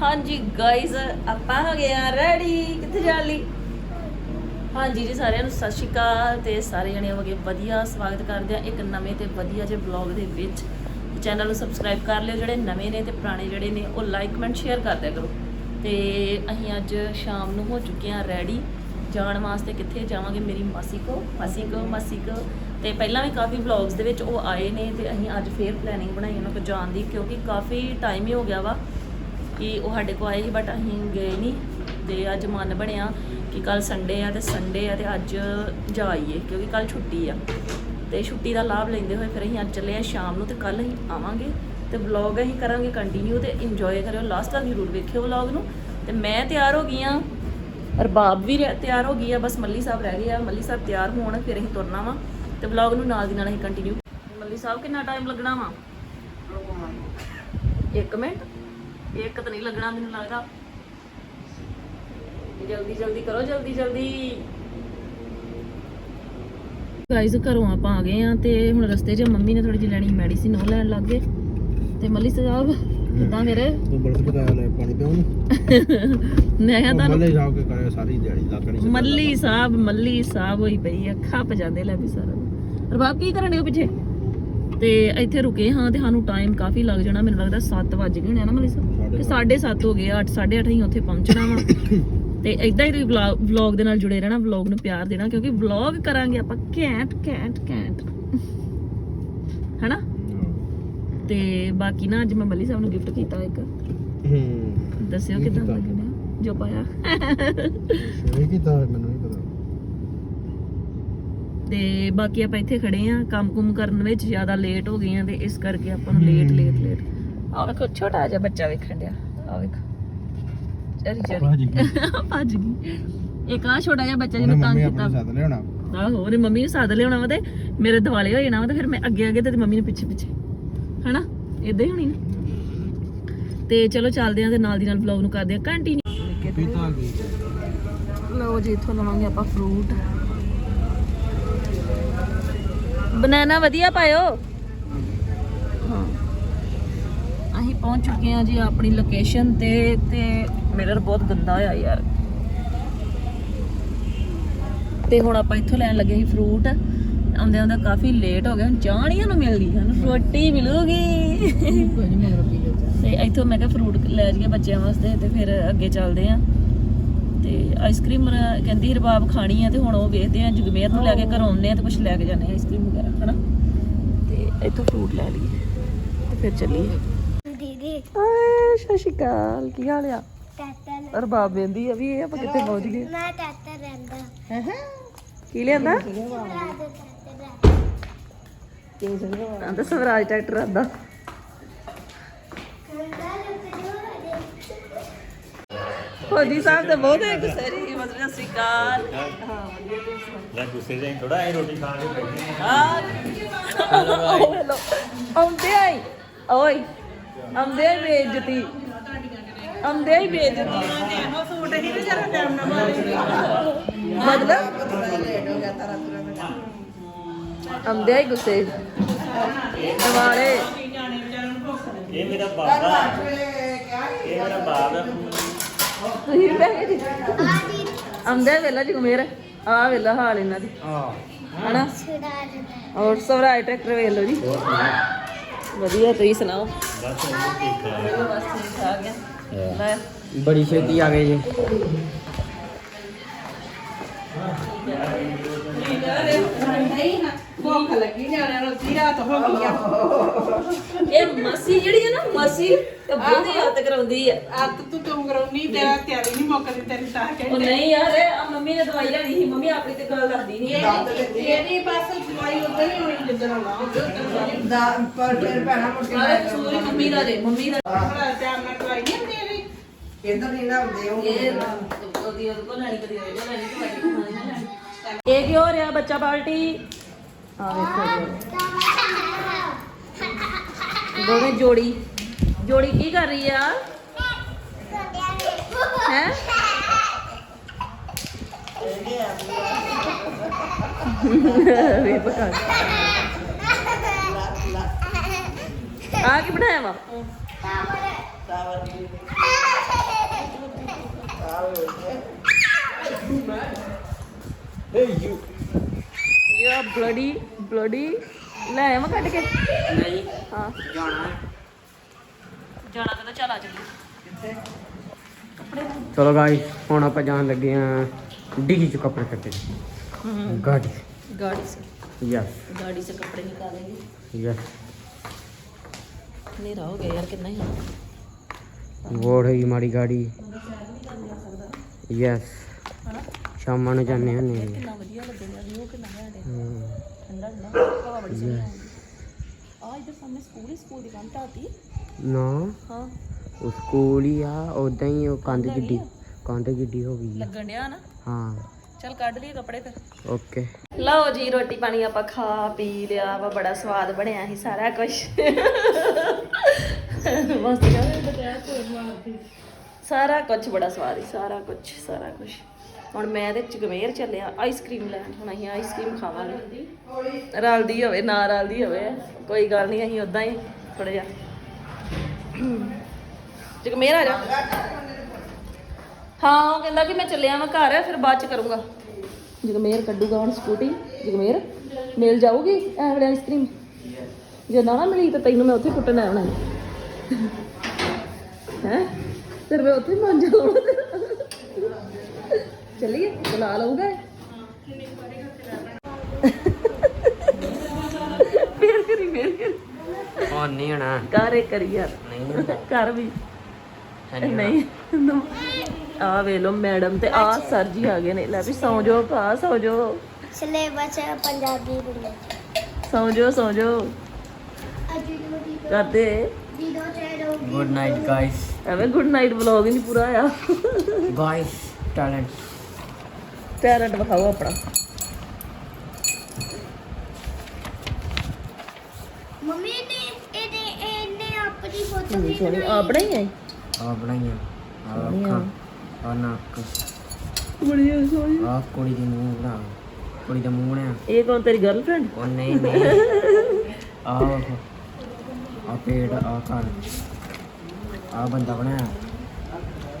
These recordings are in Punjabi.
ਹਾਂਜੀ ਗਾਇਜ਼ ਆਪਾਂ ਹੋ ਗਏ ਆ ਰੈਡੀ ਕਿੱਥੇ ਜਾਣ ਲਈ? ਹਾਂਜੀ ਜੀ, ਸਾਰਿਆਂ ਨੂੰ ਸਤਿ ਸ਼੍ਰੀ ਅਕਾਲ ਤੇ ਸਾਰੇ ਜਣੇ ਹੋ ਗਏ ਵਧੀਆ ਸਵਾਗਤ ਕਰਦੇ ਆ ਇੱਕ ਨਵੇਂ ਤੇ ਵਧੀਆ ਜਿਹੇ ਵਲੌਗ ਦੇ ਵਿੱਚ। ਚੈਨਲ ਨੂੰ ਸਬਸਕ੍ਰਾਈਬ ਕਰ ਲਿਓ, ਜਿਹੜੇ ਨਵੇਂ ਨੇ ਤੇ ਪੁਰਾਣੇ ਜਿਹੜੇ ਨੇ, ਉਹ ਲਾਈਕ ਕਮੈਂਟ ਸ਼ੇਅਰ ਕਰ ਦਿਆ ਕਰੋ। ਤੇ ਅਸੀਂ ਅੱਜ ਸ਼ਾਮ ਨੂੰ ਹੋ ਚੁੱਕੇ ਆ ਰੈਡੀ ਜਾਣ ਵਾਸਤੇ ਕਿੱਥੇ ਜਾਵਾਂਗੇ ਮੇਰੀ ਮਾਸੀ ਕੋ ਮਾਸੀ ਕੋ ਮਾਸੀ ਕੋ ਤੇ ਪਹਿਲਾਂ ਵੀ ਕਾਫੀ ਵਲੌਗਸ ਦੇ ਵਿੱਚ ਉਹ ਆਏ ਨੇ ਤੇ ਅਸੀਂ ਅੱਜ ਫੇਰ ਪਲੈਨਿੰਗ ਬਣਾਈ ਉਹਨਾਂ ਕੋ ਜਾਣ ਦੀ, ਕਿਉਂਕਿ ਕਾਫੀ ਟਾਈਮ ਹੀ ਹੋ ਗਿਆ ਵਾ। ਕਿ ਉਹ ਸਾਡੇ ਕੋ ਆਏ ਸੀ ਬਟ ਅਸੀਂ ਗਏ ਨਹੀਂ ਤੇ ਅੱਜ ਮਨ ਬਣਿਆ ਕਿ ਕੱਲ ਸੰਡੇ ਆ ਤੇ ਸੰਡੇ ਆ ਤੇ ਅੱਜ ਜਾਈਏ ਕਿਉਂਕਿ ਕੱਲ ਛੁੱਟੀ ਆ। ਤੇ ਛੁੱਟੀ ਦਾ ਲਾਭ ਲੈਂਦੇ ਹੋਏ ਫਿਰ ਅਸੀਂ ਅੱਜ ਚੱਲੇ ਆ ਸ਼ਾਮ ਨੂੰ ਤੇ ਕੱਲ ਅਸੀਂ ਆਵਾਂਗੇ। ਤੇ ਵਲੌਗ ਅਸੀਂ ਕਰਾਂਗੇ ਕੰਟੀਨਿਊ ਤੇ ਇੰਜੋਏ ਕਰਿਓ। ਲਾਸਟ ਤੱਕ ਜ਼ਰੂਰ ਵੇਖਿਓ ਵਲੌਗ ਨੂੰ। ਤੇ ਮੈਂ ਤਿਆਰ ਹੋ ਗਈ ਆ। ਰਬਾਬ ਵੀ ਤਿਆਰ ਹੋ ਗਈ ਆ। ਬਸ ਮੱਲੀ ਸਾਹਿਬ ਰਹਿ ਗਏ ਆ। ਮੱਲੀ ਸਾਹਿਬ ਤਿਆਰ ਹੋਣ ਫਿਰ ਅਸੀਂ ਤੁਰਨਾ ਵਾ। ਤੇ ਵਲੌਗ ਨੂੰ ਨਾਲ ਦੀ ਨਾਲ ਅਸੀਂ ਕੰਟੀਨਿਊ ਮੱਲੀ ਸਾਹਿਬ ਕਿੰਨਾ ਟਾਈਮ ਲੱਗਣਾ ਵਾ? 1 ਮਿੰਟ। ਇੱਕ ਤਾਂ ਨਹੀਂ ਲੱਗਣਾ ਮੈਨੂੰ ਲੱਗਦਾ। ਜਲਦੀ ਜਲਦੀ ਕਰੋ ਜਲਦੀ ਜਲਦੀ। ਗਾਇਸ ਘਰੋਂ ਆਪਾਂ ਆ ਗਏ ਆ ਤੇ ਹੁਣ ਰਸਤੇ 'ਚ ਮੰਮੀ ਨੇ ਥੋੜੀ ਜਿਹੀ ਲੈਣੀ ਮੈਡੀਸਿਨ ਉਹ ਲੈਣ ਲੱਗ ਗਏ। ਤੇ ਮੱਲੀ ਸਾਹਿਬ ਕਿੱਦਾਂ ਮੇਰੇ? ਤੂੰ ਬਲਦ ਪਕਾਇਆ ਲੈ ਪਾਣੀ ਪਿਉਂ ਮੈਂ ਕਿਹਾ ਤੁਹਾਨੂੰ ਮੱਲੇ ਜਾ ਕੇ ਕਰੇ ਸਾਰੀ ਦਿਹਾੜੀ ਲੱਗ ਨਹੀਂ ਮੱਲੀ ਸਾਹਿਬ ਮੱਲੀ ਸਾਹਿਬ ਹੋਈ ਪਈ ਆ ਖੱਪ ਜਾਂਦੇ ਲੈ ਵੀ ਸਾਰਾ ਰਬਾਬ ਕੀ ਕਰਨ ਹੋ ਪਿੱਛੇ? ਤੇ ਇੱਥੇ ਰੁਕੇ ਹਾਂ ਤੇ ਸਾਨੂੰ ਟਾਈਮ ਕਾਫੀ ਲੱਗ ਜਾਣਾ ਮੈਨੂੰ ਲੱਗਦਾ 7 ਵਜ ਗਏ ਹੋਣੇ ਨਾ ਮੱਲੀ ਸਾਹਿਬ। ਤੇ 7:30 ਹੋ ਗਏ 8 8:30 ਹੀ ਉੱਥੇ ਪਹੁੰਚਣਾ ਵਾ। ਤੇ ਇਦਾਂ ਹੀ ਵਲੌਗ ਦੇ ਨਾਲ ਜੁੜੇ ਰਹਿਣਾ ਵਲੌਗ ਨੂੰ ਪਿਆਰ ਦੇਣਾ ਕਿਉਂਕਿ ਵਲੌਗ ਕਰਾਂਗੇ ਆਪਾਂ ਘੈਂਟ ਘੈਂਟ ਘੈਂਟ। ਹਨਾ? ਤੇ ਬਾਕੀ ਨਾ ਅੱਜ ਮੈਂ ਮੱਲੀ ਸਾਹਿਬ ਨੂੰ ਗਿਫਟ ਕੀਤਾ ਇੱਕ। ਹੂੰ। ਦੱਸਿਓ ਕਿਦਾਂ ਲੱਗਣਾ ਜੋ ਪਾਇਆ। ਇਹ ਕੀਤਾ ਮੈਨੂੰ ਨਹੀਂ ਪਤਾ। ਤੇ ਬਾਕੀ ਆਪਾਂ ਇੱਥੇ ਖੜੇ ਆ ਕੰਮ-ਕੁਮ ਕਰਨ ਵਿੱਚ ਜ਼ਿਆਦਾ ਲੇਟ ਹੋ ਗਏ ਆ ਤੇ ਇਸ ਕਰਕੇ ਆਪਾਂ ਨੂੰ ਲੇਟ ਲੇਟ ਲੇਟ ਆ ਵੇਖੋ ਛੋਟਾ ਜਿਹਾ ਬੱਚਾ ਵੇਖਣ ਡਿਆ। ਆ ਵੇਖੋ। ਚਰੀ ਚਰੀ। ਭੱਜ ਗਈ। ਭੱਜ ਗਈ। ਇੱਕ ਆ ਛੋਟਾ ਜਿਹਾ ਬੱਚਾ ਉਹਨੇ ਜਿਹਨੂੰ ਤੰਗ ਮੰਮੀ ਕੀਤਾ। ਆਪਣੇ ਸਾਥ ਲਿਆਉਣਾ। ਆਹੋ ਉਹਨੇ ਮੰਮੀ ਨੂੰ ਸਾਥ ਲਿਆਉਣਾ ਵਾ ਤੇ ਮੇਰੇ ਦਿਵਾਲੇ ਹੋ ਜਾਣਾ ਵਾ ਤੇ ਫਿਰ ਮੈਂ ਅੱਗੇ ਅੱਗੇ ਤੇ ਮੰਮੀ ਨੇ ਪਿੱਛੇ ਪਿੱਛੇ। ਹਨਾ? ਇਦਾਂ ਹੀ ਹੋਣੀ ਨਾ। ਤੇ ਚਲੋ ਚੱਲਦੇ ਆਂ ਤੇ ਨਾਲ ਦੀ ਨਾਲ ਵਲੌਗ ਨੂੰ ਕਰਦੇ ਆਂ। ਕੰਟੀਨਿਊ ਲਓ ਜੀ ਇੱਥੋਂ ਲਵਾਂਗੇ ਆਪਾਂ ਫਰੂਟ ਬਨਾਨਾ ਵਧੀਆ ਪਾਇਓ। ਹਾਂ। ਪਹੁੰਚ ਚੁੱਕੇ ਹਾਂ ਜੀ ਆਪਣੀ ਲੋਕੇਸ਼ਨ ਤੇ ਤੇ ਮਿਰਰ ਬਹੁਤ ਗੰਦਾ ਹੋਇਆ ਯਾਰ। ਤੇ ਹੁਣ ਆਪਾਂ ਇੱਥੋਂ ਲੈਣ ਲੱਗੇ ਸੀ ਫਰੂਟ ਆਉਂਦੇ ਆਉਂਦੇ ਕਾਫੀ ਲੇਟ ਹੋ ਗਿਆ ਹੁਣ ਚਾਹ ਨਹੀਂ ਸਾਨੂੰ ਮਿਲਦੀ ਸਾਨੂੰ ਰੋਟੀ ਮਿਲੂਗੀ। ਤੇ ਇੱਥੋਂ ਮੈਂ ਕਿਹਾ ਫਰੂਟ ਲੈ ਜਾਈਏ ਬੱਚਿਆਂ ਵਾਸਤੇ ਤੇ ਫਿਰ ਅੱਗੇ ਚੱਲਦੇ ਆਂ ਤੇ ਆਈਸਕ੍ਰੀਮ ਕਹਿੰਦੀ ਰਬਾਬ ਖਾਣੀ ਆ ਤੇ ਹੁਣ ਉਹ ਵੇਖਦੇ ਆ ਜਗਮੇਰ ਨੂੰ ਲੈ ਕੇ ਘਰੋਂ ਆਉਂਦੇ ਆ ਤੇ ਕੁਝ ਲੈ ਕੇ ਜਾਂਦੇ ਆ ਆਈਸਕ੍ਰੀਮ ਵਗੈਰਾ ਹਨਾ? ਤੇ ਇੱਥੋਂ ਫਰੂਟ ਲੈ ਲਈਏ ਤੇ ਫਿਰ ਚੱਲੀਏ। ਦੀਦੀ ਆਏ ਸਤਿ ਸ਼੍ਰੀ ਅਕਾਲ ਕੀ ਹਾਲ ਆ? ਟਾਟਾ ਰਬਾਬ ਵੇਂਦੀ ਆ ਵੀ ਇਹ ਆਪਾਂ ਕਿੱਥੇ ਪਹੁੰਚ ਗਏ? ਮੈਂ ਟਾਟਾ ਰਹਿੰਦਾ। ਕੀ ਲਿਆਂਦਾ? ਰਾਜ ਟਾਟਾ ਆਂਦਾ ਸਵਰਾਜ ਟਰੈਕਟਰ ਆਂਦਾ। ਫੌਜੀ ਸਾਹਿਬ ਤੇ ਬਹੁਤ ਇੱਕ ਸਰੀ ਮਤਲਬ ਸਤਿ ਸ਼੍ਰੀ ਅਕਾਲ। ਹਾਂ ਜਾਂ ਗੁੱਸੇ ਜਾਈ ਥੋੜਾ ਐ ਰੋਟੀ ਖਾਣ ਦੇ ਬੈਠੇ ਆ ਉਹ ਵੇਲੋ ਆਉਂਦੇ ਆਈ। ਓਏ ਆਉਂਦੇ ਆਈ ਬੇਇੱਜ਼ਤੀ। ਆਉਂਦੇ ਆਈ ਬੇਇੱਜ਼ਤੀ। ਮਤਲਬ? ਆਉਂਦੇ ਆਈ ਗੁੱਸੇ। ਦਿਵਾਲੇ ਇਹ ਮੇਰਾ ਬਾਬਾ। ਇਹ ਮੇਰਾ ਬਾਬ ਤੁਸੀਂ ਬਹਿ ਗਏ ਆਉਂਦੇ ਵੇਲਾ ਜੀ ਮੇਰ ਆ ਵੇਲਾ ਹਾਲ ਇਹਨਾਂ ਦੀ। ਹਾਂ। ਹਨਾ? ਛੁਡਾ ਦਿੰਦਾ ਔਰ ਸਵਰਾਜ ਟਰੈਕਟਰ ਵੇਖ ਲਓ ਜੀ। ਵਧੀਆ ਤੁਸੀਂ ਸੁਣਾਓ? ਬਸ ਠੀਕ ਠਾਕ ਬਸ ਠੀਕ ਠਾਕ ਆ ਲੈ। ਬੜੀ ਛੇਤੀ ਆ ਗਏ ਜੀ। ਇਹ ਮਸੀ ਜਿਹੜੀ ਹੈ ਨਾ ਮਸੀ ਤੇ ਬਹੁਤ ਹੱਥ ਕਰਾਉਂਦੀ ਆ। ਅੱਤ ਤੂੰ ਤੂੰ ਕਰਾਉਣੀ ਤੇਰਾ ਤਿਆਰੀ ਨਹੀਂ ਮੁੱਕਦੀ ਤੇਰੀ ਤਾਂ ਕਿ। ਉਹ ਨਹੀਂ ਯਾਰ ਇਹ ਆ ਮੰਮੀ ਨੇ ਦਵਾਈ ਲੈਣੀ ਸੀ ਮੰਮੀ ਆਪਣੀ ਤੇ ਗੱਲ ਦੱਸਦੀ ਨਹੀਂ ਇਹਦੀ ਬਸ ਦਵਾਈ ਉਧਰ ਹੀ ਹੋਣੀ ਜਿੱਦਣ ਆਉਣਾ ਦਾ ਪਰ ਫਿਰ ਭੈਣਾ ਮੁੜ ਕੇ ਆਹ ਸੂਰੀ ਮੰਮੀ ਦਾ ਦੇ ਮੰਮੀ ਦਾ। ਬੜਾ ਟਾਈਮ ਨਾਲ ਦਵਾਈ ਨਹੀਂ ਹੁੰਦੀ ਇਹਦੀ। ਇਧਰ ਨਹੀਂ ਨਾ ਹੁੰਦੇ ਉਹ ਇਹ ਉਹਦੀ ਉਹਦੇ ਕੋਲ ਲੈਣੀ ਕਦੀ ਉਹਦੇ ਕੋਲ ਲੈਣੀ ਤੇ ਬਾਕੀ ਖਾਣੀ ਨਾ ਲੈਣੀ। ਇਹ ਕੀ ਹੋ ਰਿਹਾ ਬੱਚਾ ਬਾਲਟੀ ਦੋਵੇਂ ਜੋੜੀ। ਜੋੜੀ ਕੀ ਕਰ ਰਹੀ ਆ? ਹੈ? ਵੇ ਪਕਾ ਆ ਕੀ ਬਣਾਇਆ ਵਾ? Tower tower tower Hey, you. ਸੀਗਾ ਬਲੱਡੀ ਬਲੱਡੀ ਲੈ ਆਵਾਂ ਕੱਢ ਕੇ। ਨਹੀਂ ਹਾਂ। ਜਾਣਾ ਚਲੋ ਗਾਈ ਹੁਣ ਆਪਾਂ ਜਾਣ ਲੱਗੇ ਆ ਡਿੱਗੀ ਚ ਕੱਪੜੇ ਕੱਟੇ ਹੂੰ। ਗਾੜੀ। ਗਾੜੀ ਸੇ ਗਾੜੀ ਸੇ ਕੱਪੜੇ ਨਿਕਾਲेंगे ਯਸ ਹਨੇਰਾ ਹੋ ਗਿਆ ਯਾਰ ਕਿੰਨਾ ਹੀ ਵੋੜ ਹੈ ਮਾੜੀ ਗਾੜੀ। ਯੈਸ ਸ਼ਾਮਾਂ ਨੂੰ ਜਾਂਦੇ ਹੁੰਦੇ ਹਾਂ ਕਿੰਨਾ ਵਧੀਆ ਲੱਗਦਾ ਵਿਊ ਕਿੰਨਾ ਹੈ। ਠੰਡਾ ਠੰਡਾ ਹਵਾ ਬੜੀ ਸੋਹਣੀ ਆਉਂਦੀ ਆ ਇਧਰ ਸਾਹਮਣੇ ਸਕੂਲ ਸਕੂਲ ਦੀ ਕੰਧ ਆਤੀ ਨਾ। ਹਾਂ। ਉਹ ਸਕੂਲ ਹੀ ਆ ਉਦਾਂ ਹੀ ਉਹ ਕੰਧ ਜਿੱਡੀ ਕੰਧ ਜਿੱਡੀ ਹੋ ਗਈ ਆ। ਨਾ? ਹਾਂ। ਚੱਲ ਕੱਢ ਲਈਏ ਕੱਪੜੇ ਫਿਰ। ਓਕੇ। ਲਓ ਜੀ ਰੋਟੀ ਪਾਣੀ ਆਪਾਂ ਖਾ ਪੀ ਲਿਆ ਵਾ ਬੜਾ ਸਵਾਦ ਬਣਿਆ ਸਾਰਾ ਕੁਝ ਸਾਰਾ ਕੁਝ ਬੜਾ ਸਵਾਦ ਸਾਰਾ ਕੁਝ ਸਾਰਾ ਕੁਝ ਹੁਣ ਮੈਂ ਤੇ ਚਗਮੇਰ ਚੱਲਿਆ ਆਈਸਕ੍ਰੀਮ ਲੈਣ ਹੁਣ ਅਸੀਂ ਆਈਸਕ੍ਰੀਮ ਖਾਵਾਂਗੇ। ਰਲਦੀ? ਹੋਵੇ ਨਾ ਰਲਦੀ ਹੋਵੇ ਕੋਈ ਗੱਲ ਨਹੀਂ ਅਸੀਂ ਉਦਾਂ ਹੀ ਥੋੜਾ ਜਿਹਾ। ਜਗਮੇਰ ਆ ਜਾ। ਹਾਂ ਉਹ ਕਹਿੰਦਾ ਕਿ ਮੈਂ ਚੱਲਿਆ ਮੈਂ ਘਰ ਫਿਰ ਬਾਅਦ ਚ ਕਰੂੰਗਾ। ਜਗਮੇਰ ਕੱਢੂਗਾ ਹੁਣ ਸਕੂਟੀ ਜਗਮੇਰ ਮਿਲ ਜਾਊਗੀ ਐ ਵੇਲੇ ਆਈਸਕ੍ਰੀਮ ਜੇ ਨਾ ਨਾ ਮਿਲੀ ਤਾਂ ਤੈਨੂੰ ਮੈਂ ਉੱਥੇ ਕੁੱਟਣ ਆਉਣਾ। ਹੈ? ਫਿਰ ਮੈਂ ਉੱਥੇ ਹੀ ਮੰਨ ਜਾਊਂਗਾ ਚੱਲੀਏ ਬੁਲਾ ਲਊਗਾ। ਫੇਰ ਕਰੀ ਫੇਰ ਕਰੀ। ਉਹ ਨਹੀਂ ਹੋਣਾ। ਕਾਰੇ ਕਰੀ ਯਾਰ। ਨਹੀਂ ਕਰ ਵੀ। ਨਹੀਂ ਆ ਵੇ ਲੋ ਮੈਡਮ ਤੇ ਆ ਸਰ ਜੀ ਆ ਗਏ ਨੇ। ਲੈ ਵੀ ਸੌ ਜਾਓ ਭਾ ਸੌ ਜਾਓ। ਸਿਲੇਬਸ ਹੈ ਪੰਜਾਬੀ ਬੋਲੇ ਸੌ ਜਾਓ ਸੌ ਜਾਓ। ਅੱਜ ਦੀ ਕਰਦੇ। ਵੀਡੀਓ ਚੈਨਲ ਹੋਗੀ ਗੁੱਡ ਨਾਈਟ ਗਾਇਸ ਐਵੇਂ ਗੁੱਡ ਨਾਈਟ ਵਲੌਗ ਹੀ ਨਹੀਂ ਪੂਰਾ ਆਇਆ। ਗਾਇਸ ਟੈਲੈਂਟ ਟੈਲੈਂਟ ਵਿਖਾਓ ਆਪਣਾ। ਮੰਮੀ ਨੇ ਇਹਨੇ ਇਹਨੇ ਆਪਣੀ ਫੋਟੋ ਕਿੰਨੀ ਵੀ ਸੋਹਣੀ। ਆਪਣਾ ਹੀ ਹੈ ਆ। ਬਣਾਈਆਂ ਆ। ਅੱਖਾਂ ਆ ਨੱਕ। ਬੜੀ ਸੋਹਣੀ। ਆ ਕੁੜੀ ਦੀ ਮੂੰਹ ਬਣਾ। ਕੁੜੀ ਦਾ ਮੂੰਹ ਬਣਿਆ। ਇਹ ਕੌਣ ਤੇਰੀ ਗਰਲਫ੍ਰੈਂਡ ਉਹ ਨਹੀਂ ਨਹੀਂ। ਆ ਆ ਪੇੜ ਆ ਘਰ। ਆ ਬੰਦਾ ਬਣਾਇਆ।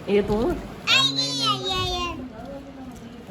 ਇਹ ਤੂੰ?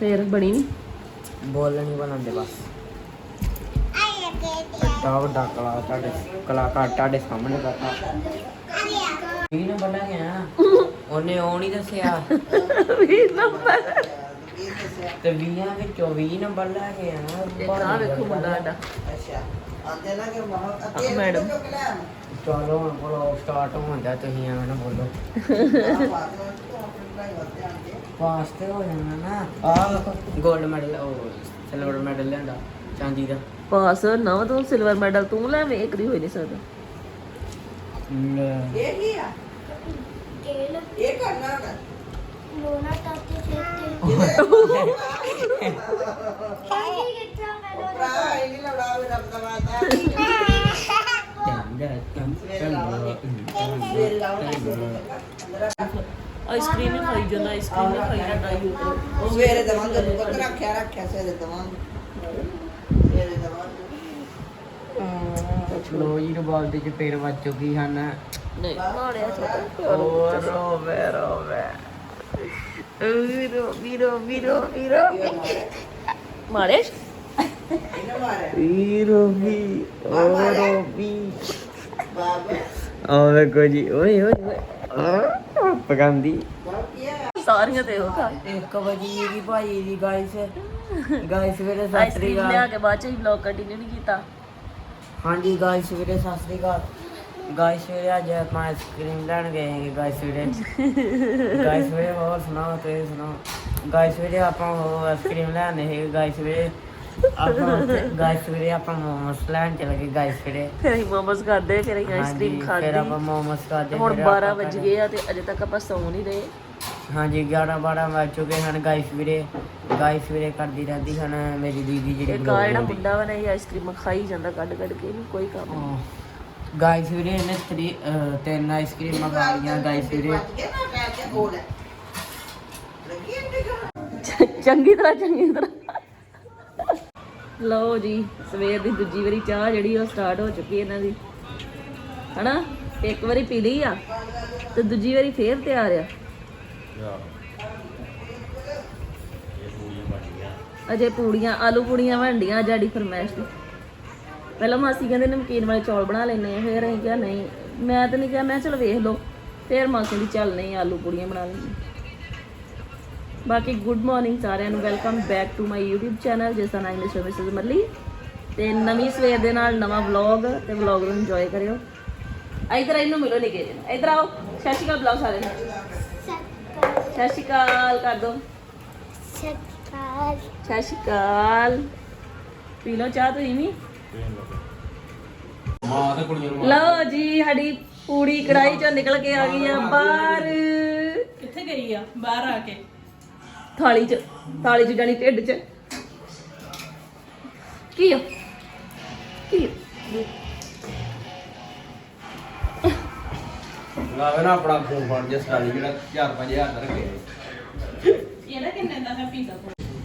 ਫੇਰ ਬਣੀ ਨਹੀਂ ਬੋਲ ਨਹੀਂ ਬਣਾਉਂਦੇ ਬਸ। ਵੱਡਾ ਵੱਡਾ ਕਲਾ ਤੁਹਾਡੇ ਕਲਾਕਾਰ ਤੁਹਾਡੇ ਸਾਹਮਣੇ ਬੈਠਾ। ਕੀ ਨੰਬਰ ਲੈ ਕੇ ਆਇਆ? ਉਹਨੇ ਉਹ ਨਹੀਂ ਦੱਸਿਆ। ਵੀ ਨੰਬਰ। ਤੇ 20 ਵਿੱਚੋਂ 20 ਨੰਬਰ ਲੈ ਕੇ ਆਇਆ। ਇੱਕ ਆ ਵੇਖੋ ਮੁੰਡਾ ਸਾਡਾ। ਆ ਮੈਡਮ। ਚਲੋ ਹੁਣ ਬੋਲੋ ਸਟਾਰਟ ਹੋਣ ਦਾ ਤੁਸੀਂ ਐਵੇਂ ਨਾ ਬੋਲੋ। ਪਾਸ ਤੇ ਹੋ ਜਾਣਾ ਨਾ। ਆ 골ਡ ਮੈਡਲ ਉਹ ਸਿਲਵਰ ਮੈਡਲ ਲਿਆਂਦਾ ਚਾਂਦੀ ਦਾ। ਪਾਸ ਨਾ ਤੂੰ ਸਿਲਵਰ ਮੈਡਲ ਤੂੰ ਲੈ ਵੇ ਇੱਕ ਦੀ ਹੋਈ ਨਹੀਂ ਸਕਦਾ। ਲੈ। Eh, iya. ਤੇਲ ਇਹ ਕਰਨਾ ਲੋਨਾ ਤਾਤੇ ਫੇਤੇ ਕਾਹੀ ਕਿੱਥਾ ਮੈਂ ਆਈਸਕ੍ਰੀਮ ਹੀ ਖਾਈ ਜਾਂਦਾ ਆਈਸਕ੍ਰੀਮ ਹੀ ਖਾਈ ਜਾਂਦਾ। YouTube ਸਵੇਰੇ ਦਵਾਂਗੇ ਤੂੰ ਪੁੱਤ ਰੱਖਿਆ ਰੱਖਿਆ ਸਵੇਰੇ ਦਵਾਂਗੇ। ਸਵੇਰੇ ਦਵਾਂਗੇ। ਲੋ ਜੀ ਰੁਬਾਲ ਦੇ ਚ ਪੇਰ ਵੱਜ ਚੁੱਕੀ ਹਨ। ਨਹੀਂ। ਮਾਰਿਆ ਛੋਟਾ ਓ ਰੋਵੇ ਰੋਵੇ। ਵੀਰੋ ਵੀਰੋ ਵੀਰੋ ਵੀਰੋ ਮਾਰੇ ਇਹਨੇ ਮਾਰਿਆ? ਵੀਰੋ ਵੀ ਓ ਰੋਬੀ ਬਾਬਾ ਆ ਵੇਖੋ ਜੀ ਓਏ ਓਏ ਓਏ। ਹੈ ਸਾਰੀਆਂ ਤੇ ਉਹ ਖਾ 1 ਵਜੇ ਦੀ ਭਾਈ ਦੀ ਗਾਇਸ। ਗਾਇਸ ਵੀਰੇ ਸਤਿ ਸ੍ਰੀ ਆਈਸਕ੍ਰੀਮ ਲਿਆ ਅਕਾਲ ਕੇ ਬਾਅਦ ਚ ਹੀ ਵਲੌਗ ਕੰਟੀਨਿਊ ਨਹੀਂ ਕੀਤਾ। ਹਾਂਜੀ ਗਾਇਸ ਵੀਰੇ ਸਤਿ ਸ੍ਰੀ ਅਕਾਲ। ਗਾਇਸ ਵੀਰੇ ਅੱਜ ਆਪਾਂ ਆਈਸਕ੍ਰੀਮ ਲੈਣ ਗਏ ਹੈਗੇ ਗਾਇਸ ਵੀਰੇ। ਗਾਇਸ ਵੀਰੇ ਹੋਰ ਸੁਣਾਓ ਤੁਸੀਂ ਸੁਣਾਓ? ਗਾਇਸ ਵੀਰੇ ਆਪਾਂ ਉਹ ਆਈਸਕ੍ਰੀਮ ਲੈਣ ਹੈਗੇ ਗਾਇਸ ਵੀਰੇ। ਆਪਾਂ ਗਾਇਸ ਵੀਰੇ ਆਪਾਂ ਮੋਮੋਸ ਲੈਣ ਚਲੇ ਗਏ ਗਾਇਸ ਵੀਰੇ ਫਿਰ ਅਸੀਂ ਮੋਮੋਸ ਖਾਦੇ ਫਿਰ ਅਸੀਂ ਆਈਸਕ੍ਰੀਮ ਹਾਂਜੀ, ਖਾਦੀ ਫਿਰ ਆਪਾਂ ਮੋਮੋਸ ਖਾਦੇ ਹੁਣ 12 ਵਜ ਗਏ ਆ ਤੇ ਅਜੇ ਤੱਕ ਆਪਾਂ ਸੌਂ ਨਹੀਂ ਰਹੇ। ਹਾਂਜੀ 11 12 ਵੱਜ ਚੁੱਕੇ ਹਨ ਗਾਇਸ ਵੀਰੇ ਗਾਇਸ ਵੀਰੇ ਕਰਦੀ ਰਹਿੰਦੀ ਹਨ ਮੇਰੀ ਦੀਦੀ ਜਿਹੜੀ ਇਹ ਕਾ ਜਿਹੜਾ ਮੁੰਡਾ ਵਾ ਨਾ ਇਹ ਆਈਸਕ੍ਰੀਮ ਖਾਈ ਜਾਂਦਾ ਕੱਢ ਕੱਢ ਕੇ ਇਹਨੂੰ ਕੋਈ ਕੰਮ ਨਹੀਂ। ਗਾਇਸ ਵੀਰੇ ਇਹਨੇ ਤਰੀ ਅਹ, ਤਿੰਨ ਆਈਸਕ੍ਰੀਮ ਮੰਗਾ ਲਈਆਂ ਗਾਇਸ ਵੀਰੇ ਚੰਗੀ ਤਰ੍ਹਾਂ ਚੰਗੀ ਤਰ੍ਹਾਂ। ਲਓ ਜੀ, ਸਵੇਰ ਦੀ ਦੂਜੀ ਵਾਰੀ ਚਾਹ ਜਿਹੜੀ ਉਹ ਸਟਾਰਟ ਹੋ ਚੁੱਕੀ ਹੈ ਇਹਨਾਂ ਦੀ। ਹਨਾ? ਇੱਕ ਵਾਰੀ ਪੀ ਲਈ ਆ, ਤੇ ਦੂਜੀ ਵਾਰੀ ਫੇਰ ਤਿਆਰ ਆ। ਅਜੇ ਪੂੜੀਆਂ, ਆਲੂ ਪੂੜੀਆਂ ਬਣਦੀਆਂ ਜਾੜੀ ਫਰਮੈਸ਼ ਦੀ ਪਹਿਲਾਂ ਮਾਸੀ ਕਹਿੰਦੇ ਨਮਕੀਨ ਵਾਲੇ ਚੌਲ ਬਣਾ ਲੈਣੇ ਆ, ਫਿਰ ਅਸੀਂ ਕਿਹਾ ਨਹੀਂ, ਮੈਂ ਤਾਂ ਨਹੀਂ ਕਿਹਾ, ਮੈਂ ਚਲ ਵੇਖ ਲਓ। ਫਿਰ ਮਾਸੀ ਦੀ ਚੱਲ ਨਹੀਂ, ਆਲੂ ਪੂੜੀਆਂ ਬਣਾ ਲੈਂਦੇ। ਬਾਕੀ ਗੁੱਡ ਮਾਰਨਿੰਗ ਸਾਰਿਆਂ ਨੂੰ, welcome back to my YouTube channel, ਜਿਸ ਦਾ ਨਾਮ ਹੈ ਮਿਸਟਰ ਮਿਸਿਸ ਤੇ ਨਵੀਂ ਸਵੇਰ ਦੇ ਨਾਲ ਨਵਾਂ ਵਲੌਗ ਤੇ ਵਲੌਗ ਨੂੰ ਇੰਜੋਏ ਕਰਿਓ। ਇਧਰ ਇਹਨੂੰ ਮਿਲੋ ਨਿੱਕੇ ਜਿਹੇ ਇਧਰ ਆਓ। ਸਤਿ ਸ਼੍ਰੀ ਅਕਾਲ ਬੁਲਾਓ ਸਾਰੇ ਸਤਿ ਸ਼੍ਰੀ ਅਕਾਲ ਕਰ ਦੋ। ਸਤਿ ਸ਼੍ਰੀ ਅਕਾਲ। ਪੀ ਲਓ ਚਾਹ ਤੁਸੀਂ ਵੀ। ਲਓ ਜੀ, ਸਾਡੀ ਪੂੜੀ ਕੜਾਈ ਚੋਂ ਨਿਕਲ ਕੇ ਆ ਗਈ ਆ ਬਾਹਰ। ਕਿੱਥੇ ਗਈ ਆ? ਬਾਹਰ ਆ ਕੇ। ਥਾਲੀ ਚ ਥਾਲੀ ਚ ਜਾਨੀ ਢਿੱਡ ਚ। ਕੀ ਆ? ਕੀ? ਲਾਵੇ ਨਾ ਆਪਣਾ ਫੋਨ ਫੜ ਜੇ ਸਟਾਲੀ ਜਿਹੜਾ 4-5000 ਦਾ ਰੱਖੇ। ਇਹਦਾ ਕਿੰਨੇ ਦਾ ਹੈ ਪੀਜ਼ਾ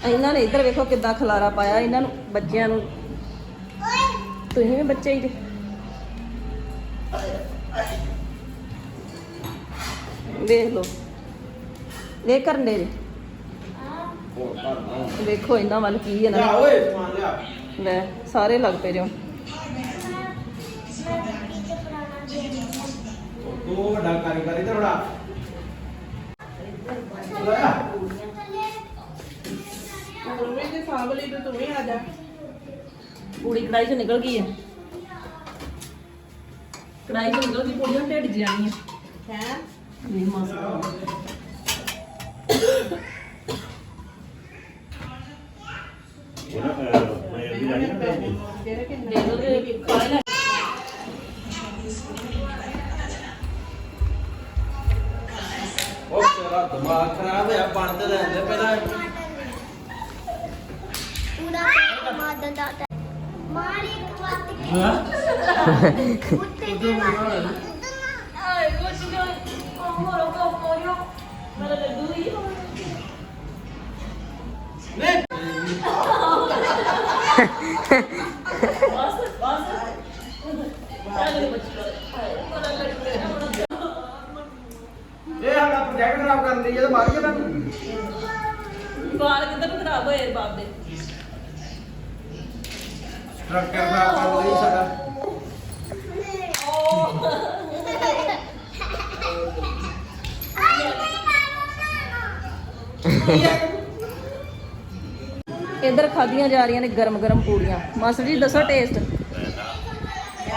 ਇਹਨਾਂ ਨੇ ਇੱਧਰ ਵੇਖੋ ਕਿੱਦਾਂ ਖਲਾਰਾ ਪਾਇਆ ਇਹਨਾਂ ਨੂੰ ਬੱਚਿਆਂ ਨੂੰ। ਤੁਸੀਂ ਵੀ ਬੱਚੇ ਹੀ ਜੇ। ਵੇਖ ਲਓ। ਇਹ ਕਰਨ ਦੇ ਜੇ। ਵੇਖੋ ਇਹਨਾਂ ਵੱਲ ਕੀ ਹੈ ਲਿਆ ਨਾ ਓਏ ਸਮਾਨ ਲਿਆ। ਲੈ ਸਾਰੇ ਲੱਗ ਪਏ ਜੋ। ਤੂੰ ਵੱਡਾ ਕਾਰੀਗਰੀ ਤੇ ਬੜਾ ਮੰਮੀ ਦੇ ਸਾਹਬ ਲਈ ਤੇ ਤੂੰ ਵੀ ਆ ਜਾ। ਪੂੜੀ ਕੜਾਈ ਚੋਂ ਨਿਕਲ ਗਈ ਹੈ। ਕੜਾਈ ਚੋਂ ਨਿਕਲ ਗਈ ਪੂੜੀ ਹੁਣ ਢਿੱਡ ਜਾਣੀ ਹੈ ਹੈ? ਨਹੀਂ ਮਸਤ ਇਹ ਨਾ ਮੈਂ ਵੀ ਜਾਣੀ ਨਾ ਭੇਜਦੀ। ਜਿਹੜੇ ਕਿੰਨੇ ਦੇ ਦੋ ਤੇ ਖਾ ਲੈ ਉਹ ਤੇਰਾ ਦਿਮਾਗ ਖਰਾਬ ਹੋਇਆ ਬਣਦੇ ਰਹਿੰਦੇ ਪਹਿਲਾਂ ਪੂਰਾ ਮਾਦਨ ਦਾ ਮਾਰੀ ਇੱਕ ਵੱਤ ਕੇ ਉੱਤੇ ਦੇ ਆਏ ਕੁਛ ਨਹੀਂ। ਮੋਰੋ ਕੋ ਮੋਰੋ ਮੇਰਾ ਲੱਡੂ ਹੀ ਬਾਲ ਕਿੱਧਰ ਨੂੰ ਖਰਾਬ ਹੋਏ ਬਾਪ ਦੇ ਸਟਰਕਚਰ ਖਰਾਬ ਕਰਨ ਲਈ ਸਾਡਾ ਇੱਧਰ ਖਾਧੀਆਂ ਜਾ ਰਹੀਆਂ ਨੇ ਗਰਮ ਗਰਮ ਪੂੜੀਆਂ। ਮਾਸਟਰ ਜੀ, ਦੱਸੋ ਟੇਸਟ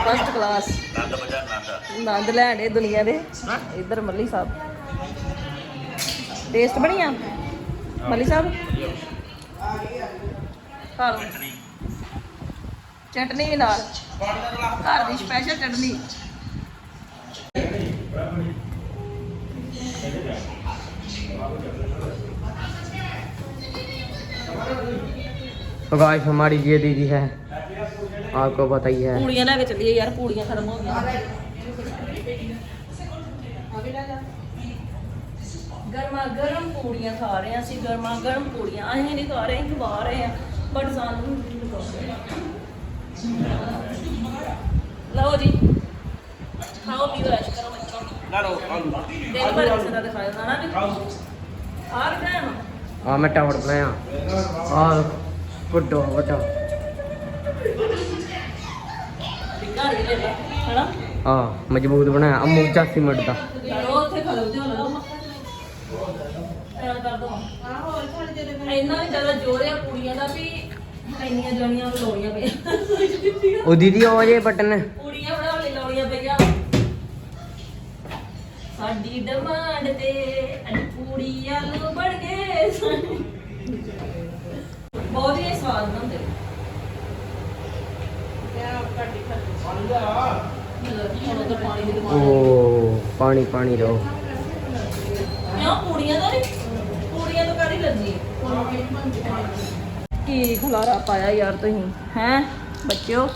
ਫਸਟ ਕਲਾਸ ਨੰਦ ਬਜਾ ਨੰਦ ਆਨੰਦ ਲੈਣੇ ਦੁਨੀਆ ਦੇ। ਇੱਧਰ ਮੱਲੀ ਸਾਹਿਬ। ਟੇਸਟ ਬਣੀਆਂ ਮੱਲੀ ਸਾਹਿਬ? ਖਾ ਲਓ ਚਟਨੀ ਵੀ ਨਾਲ। ਘਰ ਦੀ ਸਪੈਸ਼ਲ ਚਟਨੀ। तो गाइस हमारी ये दीदी है आपको पता ही है ਪੂੜੀਆਂ ਲੈ ਕੇ ਚੱਲੀਏ ਯਾਰ ਪੂੜੀਆਂ ਖਤਮ ਹੋ ਗਈਆਂ ਗਰਮਾ ਗਰਮ ਪੂੜੀਆਂ ਖਾ ਰਹੇ ਹਾਂ ਅਸੀਂ ਗਰਮਾ ਗਰਮ ਪੂੜੀਆਂ ਅਸੀਂ ਨਹੀਂ ਖਾ ਰਹੇ ਅਸੀਂ ਖਵਾ ਰਹੇ ਹਾਂ ਬਟ ਸਾਨੂੰ ਨਹੀਂ ਖਵਾ ਲਓ ਜੀ ਖਾਓ ਪੀਓ ਐਸ਼ ਕਰੋ ਬੱਚੋ ਨਾ ਲੋ ਦਿਲ ਭਰ ਕਿਸੇ ਦਾ ਦਿਖਾਇਓ ਨਾ ਵੀ ਆਰ ਭੈਣ हाँ मैं टावर बनाया हाँ ਵੱਡਾ ਵੱਡਾ। ਹਾਂ, ਮਜ਼ਬੂਤ ਬਣਾਇਆ। ਅਮੂ 85 ਮਿੰਟ ਦਾ। ਉਹ ਦੀਦੀ, ਉਹ ਜੇ ਬਟਨ। ਸਾਡੀ ਡਿਮਾਂਡ ਤੇ ਅੱਜ ਨੂੰ ਬਣ ਗਏ। ਬਹੁਤ ਹੀ ਸਵਾਦ ਬਣਦੇ ਓ ਪਾਣੀ ਪਾਣੀ ਰਹੋ ਕੀ ਖਲਾਰਾ ਪਾਇਆ ਯਾਰ ਤੁਸੀਂ? ਹੈ? ਬੱਚਿਓ?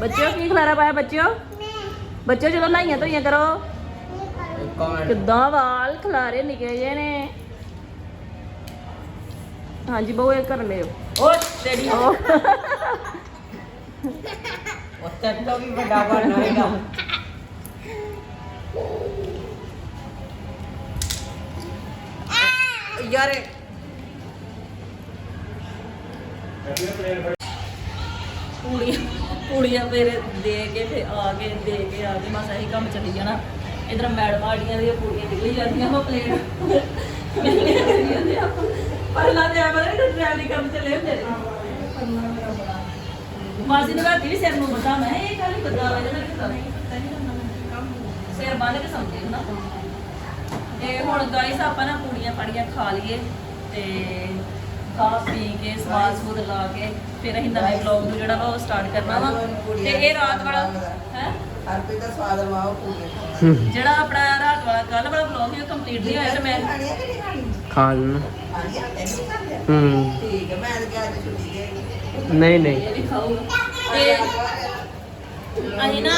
ਬੱਚਿਓ ਕੀ ਖਲਾਰਾ ਪਾਇਆ ਬੱਚਿਓ? ਬੱਚਿਓ ਚਲੋ ਨਹਾਈਆਂ ਧੋਈਆਂ ਕਰੋ। ਕਿੱਦਾਂ ਵਾਲ ਖਲਾਰੇ ਨਿਕਲੇ ਜੇ ਨੇ। ਹਾਂਜੀ ਬਹੁ ਇਹ ਕਰ ਲਿਓ ਓ ਤੇਰੀ ਉਹ ਉਹ ਤੇ ਤੋਂ ਵੀ ਵੱਡਾ ਬਣ ਹੋਏਗਾ ਯਾਰ ਪੂੜੀਆਂ ਪੂੜੀਆਂ ਫਿਰ ਦੇ ਕੇ ਫਿਰ ਆ ਕੇ ਦੇ ਕੇ ਆ ਕੇ ਬਸ ਇਹੀ ਕੰਮ ਚੱਲੀ ਜਾਣਾ। ਇਧਰ ਮੈਡਮ ਆੜੀਆਂ ਦੀਆਂ ਪੂੜੀਆਂ ਨਿਕਲੀ ਜਾਂਦੀਆਂ ਉਹ ਪਲੇਟ। ਮਿਲਦੀਆਂ ਕਰੀ ਜਾਂਦੇ ਆ ਪਹਿਲਾਂ ਤੇ ਆ ਬਰੇ ਟਰੈਵਲਿੰਗ ਕੰਮ ਚੱਲੇ ਹੁੰਦੇ ਨੇ। ਮਾਸੀ ਨੇ ਰਾਤੀ ਵੀ ਸਿਰ ਨੂੰ ਬਤਾ ਮੈਂ ਇਹ ਗੱਲ ਹੀ ਬਤਾ ਵਜੇ ਨਾ ਕਿਤਾ ਸਿਰ ਬੰਨ ਕੇ ਸਮਝੇ ਨਾ ਤੇ ਹੁਣ ਗਾਇਸ ਆਪਾਂ ਨਾ ਪੂੜੀਆਂ ਪਾੜੀਆਂ ਖਾ ਲਈਏ ਤੇ ਖਾ ਪੀ ਕੇ ਸਵਾਦ ਸੂਦ ਲਾ ਕੇ ਫਿਰ ਅਸੀਂ ਨਵੇਂ ਵਲੌਗ ਨੂੰ ਜਿਹੜਾ ਵਾ ਉਹ ਸਟਾਰਟ ਕਰਨਾ ਵਾ। ਤੇ ਇਹ ਰਾਤ ਵਾਲਾ ਹੈ? ਹਰਪੀ ਦਾ ਸਵਾਦ ਲਵਾਓ ਪੂਰੇ। ਜਿਹੜਾ ਆਪਣਾ ਰਾਤ ਵਾਲਾ ਕੱਲ ਵਾਲਾ ਵਲੌਗ ਉਹ ਕੰਪਲੀਟ ਨਹੀਂ ਹੋਇਆ ਤੇ ਮੈਂ ਨਹੀਂ ਖਾਣੀ ਖਾ ਲੈਣਾ ਖਾਣੀਆਂ ਤੈਨੂੰ ਖਾਣੀਆਂ ਹੂੰ ਠੀਕ ਹੈ ਮੈਂ ਤਾਂ ਕਿਹਾ ਅੱਜ ਛੁੱਟੀ ਦੇ ਨਹੀਂ ਨਹੀਂ ਇਹ ਵੀ ਖਾਊਗਾ ਤੇ ਅਸੀਂ ਨਾ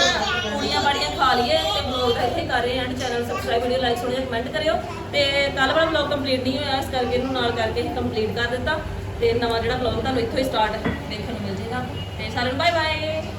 ਪੂੜੀਆਂ ਬਾੜੀਆਂ ਖਾ ਲਈਏ ਤੇ ਵਲੌਗ ਇੱਥੇ ਕਰ ਰਹੇ ਹਾਂ ਚੈਨਲ ਸਬਸਕ੍ਰਾਈਬ ਵੀਡੀਓ ਲਾਈਕ ਸੁਣਿਓ ਕਮੈਂਟ ਕਰਿਓ ਤੇ ਕੱਲ ਵਾਲਾ ਵਲੌਗ ਕੰਪਲੀਟ ਨਹੀਂ ਹੋਇਆ ਇਸ ਕਰਕੇ ਇਹਨੂੰ ਨਾਲ ਕਰਕੇ ਅਸੀਂ ਕੰਪਲੀਟ ਕਰ ਦਿੱਤਾ ਤੇ ਨਵਾਂ ਜਿਹੜਾ ਵਲੌਗ ਤੁਹਾਨੂੰ ਇੱਥੋਂ ਹੀ ਸਟਾਰਟ ਦੇਖਣ ਨੂੰ ਮਿਲ ਜਾਏਗਾ ਤੇ ਸਾਰਿਆਂ ਨੂੰ ਬਾਏ ਬਾਏ।